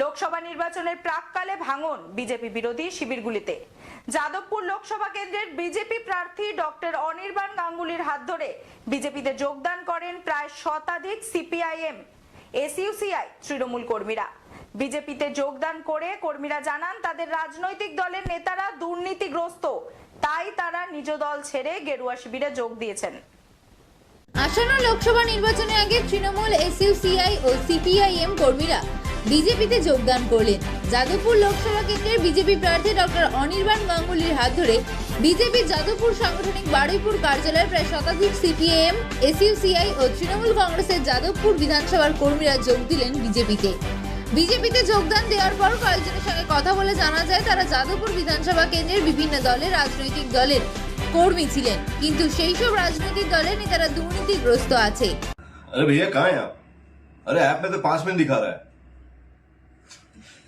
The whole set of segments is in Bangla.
লোকসভা নির্বাচনের প্রাককালে ভাঙন বিজেপি বিরোধী শিবিরগুলিতে। যাদবপুর লোকসভা কেন্দ্রের বিজেপি প্রার্থী ডক্টর অনির্বাণ গাঙ্গুলির হাত ধরে বিজেপিতে যোগদান করেন প্রায় শতাধিক সিপিআইএম, এসইউসিআই তৃণমূল কর্মীরা। বিজেপিতে যোগদান করে কর্মীরা জানান, তাদের রাজনৈতিক দলের নেতারা দুর্নীতিগ্রস্ত। তাই তারা নিজ দল ছেড়ে গেরুয়া শিবিরে যোগ দিয়েছেন। আসন্ন লোকসভা নির্বাচনে আগে তৃণমূল, এসইউসিআই ও সিপিআইএম কর্মীরা বিজেপিতে যোগদান করলেন যাদবপুর লোকসভা কেন্দ্রের বিজেপি প্রার্থী ডক্টর অনির্বাণ গাঙ্গুলির হাত ধরে বিজেপি যাদবপুর সাংগঠনিক বারুইপুর কার্যালয়ের প্রায় শতাধিক সিপিএম এসইউসিআই ও তৃণমূল কংগ্রেসের যাদবপুর বিধানসভার কর্মীরা যোগ দিলেন বিজেপিতে বিজেপিতে যোগদান দেওয়ার পর কয়েকজনের সঙ্গে কথা বলে জানা যায় তারা যাদবপুর বিধানসভা কেন্দ্রের বিভিন্ন দলের রাজনৈতিক দলের কর্মী ছিলেন কিন্তু সেই সব রাজনৈতিক দলের নেতারা দুর্নীতিগ্রস্ত আছে अरे भैया कहाँ हैं आप अरे ऐप में तो पांच मिनट दिखा रहा है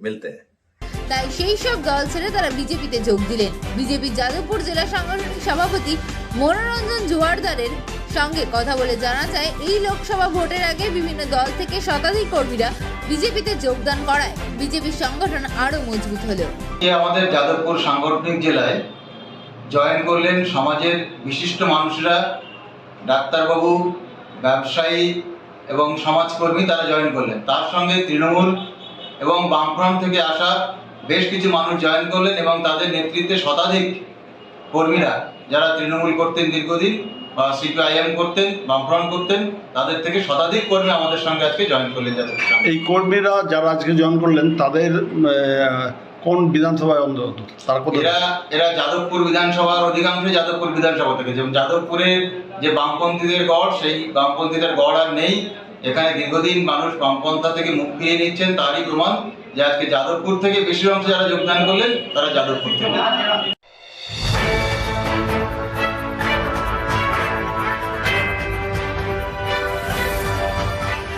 मिलते हैं তাই সেই সব দল ছেড়ে তারা বিজেপিতে যোগ দিলেন বিজেপি যাদবপুর জেলা সাংগঠনিক সভাপতি মনোরঞ্জন জোয়ারদারের সঙ্গে কথা বলে জানা যায় এই লোকসভা ভোটের আগে বিভিন্ন দল থেকে শতাধিক কর্মীরা বিজেপিতে যোগদান করায় বিজেপির সংগঠন আরও মজবুত হলো যে আমাদের যাদবপুর সাংগঠনিক জেলায় জয়েন করলেন সমাজের বিশিষ্ট মানুষরা ডাক্তারবাবু ব্যবসায়ী এবং সমাজকর্মী তারা জয়েন করলেন তার সঙ্গে তৃণমূল এবং বামফ্রন্ট থেকে আসা বেশ কিছু মানুষ জয়েন করলেন এবং তাদের নেতৃত্বে শতাধিক কর্মীরা যারা তৃণমূল করতেন দীর্ঘদিন বা সিপিআইএম করতেন বামফ্রন্ট করতেন তাদের থেকে শতাধিক কর্মী আমাদের সঙ্গে আজকে জয়েন করলেন এই কর্মীরা যারা আজকে জয়েন করলেন তাদের কোন বিধানসভায় অন্তত তারা কোথায়? এরা এরা যাদবপুর বিধানসভার অধিকাংশ যাদবপুর বিধানসভা থেকে। যেমন যাদবপুরের যে বামপন্থীদের গড় সেই বামপন্থীদের গড় আর নেই। এখানে দীর্ঘদিন মানুষ বামপন্থা থেকে মুখ ফিরিয়ে নিচ্ছেন, তারই প্রমাণ যে আজকে যাদবপুর থেকে বেশির অংশ যারা যোগদান করলেন, তারা যাদবপুর থেকে।